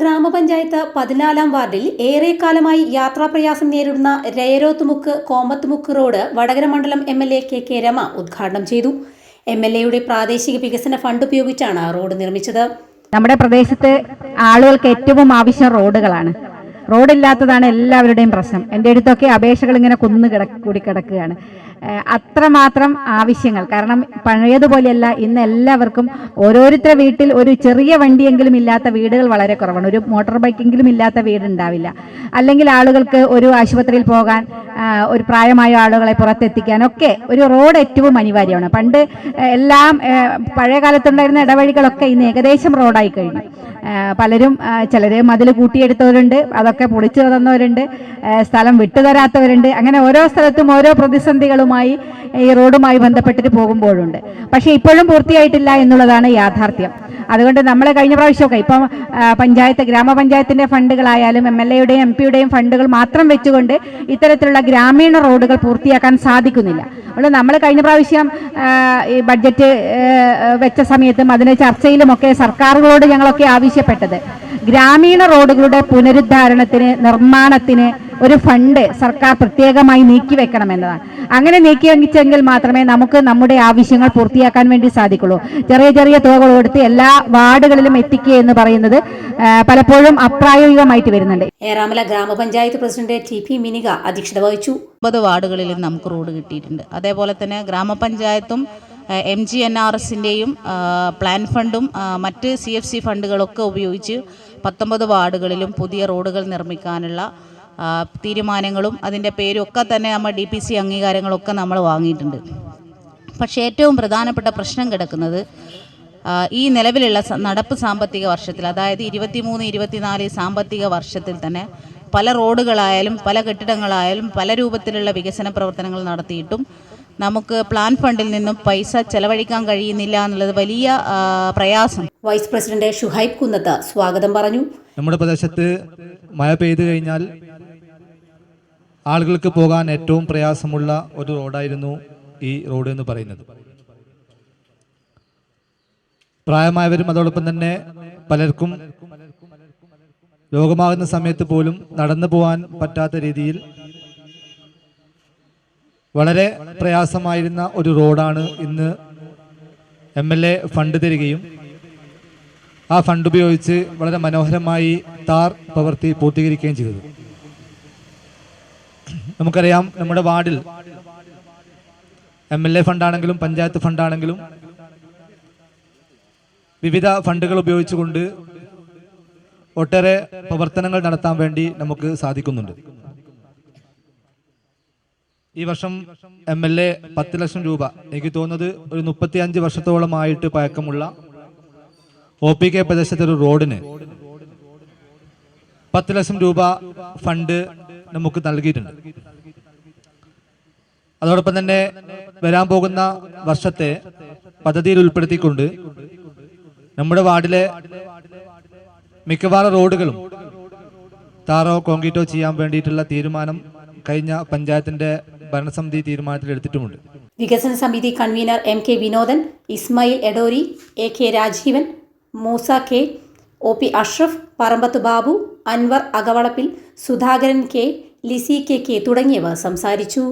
ഗ്രാമപഞ്ചായത്ത് പതിനാലാം വാർഡിൽ ഏറെക്കാലമായി യാത്രാപ്രയാസം നേരിടുന്ന രയരോത്തുമുക്ക് കോമത്തുമുക്ക് റോഡ് വടകര മണ്ഡലം M L A K K Rama ഉദ്ഘാടനം ചെയ്തു. എം എൽ എയുടെ പ്രാദേശിക വികസന ഫണ്ട് ഉപയോഗിച്ചാണ് റോഡ് നിർമ്മിച്ചത്. നമ്മുടെ പ്രദേശത്ത് ആളുകൾക്ക് ഏറ്റവും ആവശ്യം റോഡുകളാണ്. റോഡില്ലാത്തതാണ് എല്ലാവരുടെയും പ്രശ്നം. എന്റെ അടുത്തൊക്കെ അപേക്ഷകൾ ഇങ്ങനെ കുന്നു കിട കൂടി കിടക്കുകയാണ്. അത്രമാത്രം ആവശ്യങ്ങൾ. കാരണം പഴയതുപോലെയല്ല ഇന്ന് എല്ലാവർക്കും ഓരോരുത്തരുടെ വീട്ടിൽ ഒരു ചെറിയ വണ്ടിയെങ്കിലും ഇല്ലാത്ത വീടുകൾ വളരെ കുറവാണ്. ഒരു മോട്ടോർ ബൈക്കെങ്കിലും ഇല്ലാത്ത വീടുണ്ടാവില്ല. അല്ലെങ്കിൽ ആളുകൾക്ക് ഒരു ആശുപത്രിയിൽ പോകാൻ ഒരു പ്രായമായ ആളുകളെ പുറത്തെത്തിക്കാനൊക്കെ ഒരു റോഡ് ഏറ്റവും അനിവാര്യമാണ്. പണ്ട് എല്ലാം പഴയ കാലത്തുണ്ടായിരുന്ന ഇടവഴികളൊക്കെ ഇന്ന് ഏകദേശം റോഡായി കഴിഞ്ഞു. പലരും ചിലരെ മതിൽ കൂട്ടിയെടുത്തവരുണ്ട്. അതൊക്കെ പൊളിച്ചു തന്നവരുണ്ട് സ്ഥലം വിട്ടുതരാത്തവരുണ്ട് അങ്ങനെ ഓരോ സ്ഥലത്തും ഓരോ പ്രതിസന്ധികളുമായി ഈ റോഡുമായി ബന്ധപ്പെട്ടിട്ട് പോകുമ്പോഴുണ്ട്. പക്ഷേ ഇപ്പോഴും പൂർത്തിയായിട്ടില്ല എന്നുള്ളതാണ് യാഥാർത്ഥ്യം. അതുകൊണ്ട് നമ്മൾ കഴിഞ്ഞ പ്രാവശ്യമൊക്കെ ഇപ്പം പഞ്ചായത്ത് ഗ്രാമപഞ്ചായത്തിന്റെ ഫണ്ടുകളായാലും എം എൽ എയുടെയും എം പിയുടെയും ഫണ്ടുകൾ മാത്രം വെച്ചുകൊണ്ട് ഇത്തരത്തിലുള്ള ഗ്രാമീണ റോഡുകൾ പൂർത്തിയാക്കാൻ സാധിക്കുന്നില്ല. അതുകൊണ്ട് നമ്മൾ കഴിഞ്ഞ പ്രാവശ്യം ഈ ബഡ്ജറ്റ് വെച്ച സമയത്തും അതിന് ചർച്ചയിലുമൊക്കെ സർക്കാരുകളോട് ഞങ്ങളൊക്കെ ആവശ്യപ്പെട്ടത്. ഗ്രാമീണ റോഡുകളുടെ പുനരുദ്ധാരണത്തിന് നിർമ്മാണത്തിന് ഒരു ഫണ്ട് സർക്കാർ പ്രത്യേകമായി നീക്കി വെക്കണം എന്നതാണ്. അങ്ങനെ നീക്കി വെച്ചെങ്കിൽ മാത്രമേ നമുക്ക് നമ്മുടെ ആവശ്യങ്ങൾ പൂർത്തിയാക്കാൻ വേണ്ടി സാധിക്കുള്ളൂ. ചെറിയ ചെറിയ തുകകൾ കൊടുത്ത് എല്ലാ വാർഡുകളിലും എത്തിക്കുക എന്ന് പറയുന്നത് പലപ്പോഴും അപ്രായോഗികമായിട്ട് വരുന്നുണ്ട്. ഏറാമല ഗ്രാമപഞ്ചായത്ത് പ്രസിഡന്റ് ടി പി മിനിക അധ്യക്ഷത വഹിച്ചു. ഒമ്പത് വാർഡുകളിലും നമുക്ക് റോഡ് കിട്ടിയിട്ടുണ്ട്. അതേപോലെ തന്നെ ഗ്രാമപഞ്ചായത്തും എം ജി എൻ ആർ എസിന്റെയും പ്ലാൻ ഫണ്ടും മറ്റ് സി എഫ് സി ഫണ്ടുകളൊക്കെ ഉപയോഗിച്ച് പത്തൊമ്പത് വാർഡുകളിലും പുതിയ റോഡുകൾ നിർമ്മിക്കാനുള്ള തീരുമാനങ്ങളും അതിന്റെ പേരും ഒക്കെ തന്നെ നമ്മൾ ഡി പി സി അംഗീകാരങ്ങളൊക്കെ നമ്മൾ വാങ്ങിയിട്ടുണ്ട്. പക്ഷേ ഏറ്റവും പ്രധാനപ്പെട്ട പ്രശ്നം കിടക്കുന്നത് ഈ നിലവിലുള്ള നടപ്പ് സാമ്പത്തിക വർഷത്തിൽ അതായത് ഇരുപത്തിമൂന്ന് ഇരുപത്തിനാല് സാമ്പത്തിക വർഷത്തിൽ തന്നെ പല റോഡുകളായാലും പല കെട്ടിടങ്ങളായാലും പല രൂപത്തിലുള്ള വികസന പ്രവർത്തനങ്ങൾ നടത്തിയിട്ടും നമുക്ക് പ്ലാൻ ഫണ്ടിൽ നിന്നും പൈസ ചെലവഴിക്കാൻ കഴിയുന്നില്ല എന്നുള്ളത് വലിയ പ്രയാസം. വൈസ് പ്രസിഡന്റ് ഷുഹൈബ് കുന്നത്ത് സ്വാഗതം പറഞ്ഞു. നമ്മുടെ പ്രദേശത്ത് മഴ പെയ്തു കഴിഞ്ഞാൽ ആളുകൾക്ക് പോകാൻ ഏറ്റവും പ്രയാസമുള്ള ഒരു റോഡായിരുന്നു ഈ റോഡ് എന്ന് പറയുന്നത്. പ്രായമായവരും അതോടൊപ്പം തന്നെ പലർക്കും രോഗമാകുന്ന സമയത്ത് പോലും നടന്നു പോകാൻ പറ്റാത്ത രീതിയിൽ വളരെ പ്രയാസമായിരുന്ന ഒരു റോഡാണ് ഇന്ന് എം എൽ എ ഫണ്ട് തരികയും ആ ഫണ്ട് ഉപയോഗിച്ച് വളരെ മനോഹരമായി താർ പ്രവൃത്തി പൂർത്തീകരിക്കുകയും ചെയ്തത്. നമുക്കറിയാം നമ്മുടെ വാർഡിൽ എം എൽ എ ഫണ്ടാണെങ്കിലും പഞ്ചായത്ത് ഫണ്ടാണെങ്കിലും വിവിധ ഫണ്ടുകൾ ഉപയോഗിച്ചുകൊണ്ട് ഒട്ടേറെ പ്രവർത്തനങ്ങൾ നടത്താൻ വേണ്ടി നമുക്ക് സാധിക്കുന്നുണ്ട്. ഈ വർഷം എം എൽ എ പത്ത് ലക്ഷം രൂപ. എനിക്ക് തോന്നുന്നത് ഒരു മുപ്പത്തി അഞ്ച് വർഷത്തോളമായിട്ട് പഴക്കമുള്ള ഒ പി കെ പ്രദേശത്തെ ഒരു റോഡിന് പത്ത് ലക്ഷം രൂപ ഫണ്ട് നമുക്ക് നൽകിയിട്ടുണ്ട്. അതോടൊപ്പം തന്നെ വരാൻ പോകുന്ന വർഷത്തെ പദ്ധതിയിൽ ഉൾപ്പെടുത്തിക്കൊണ്ട് നമ്മുടെ വാർഡിലെ മിക്കവാറും റോഡുകളും താറോ കോൺക്രീറ്റോ ചെയ്യാൻ വേണ്ടിയിട്ടുള്ള തീരുമാനം കഴിഞ്ഞ പഞ്ചായത്തിന്റെ ഭരണസമിതി തീരുമാനത്തിൽ എടുത്തിട്ടുമുണ്ട് വികസന സമിതി convener M K Vinodan Ismail Edori A K Rajeevan Moosa K O P Ashraf Parambath Babu Anwar Akavalappil Sudhakaran K Lissy K K തുടങ്ങിയവർ സംസാരിച്ചു.